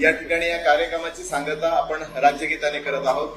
या ठिकाणी या कार्यक्रमाची सांगता आपण राज्यगीताने करत आहोत.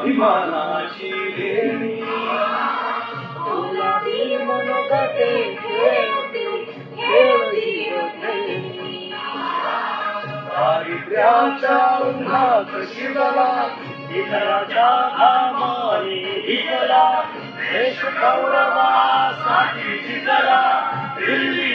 अभिमानाची लेणी. तुलाही मनोगते खेळती खेळती दारिद्र्याच्या उन्हात शिरला इतराच्या घामाने भिजला. देश गौरवासाठी जिंकला कष्टला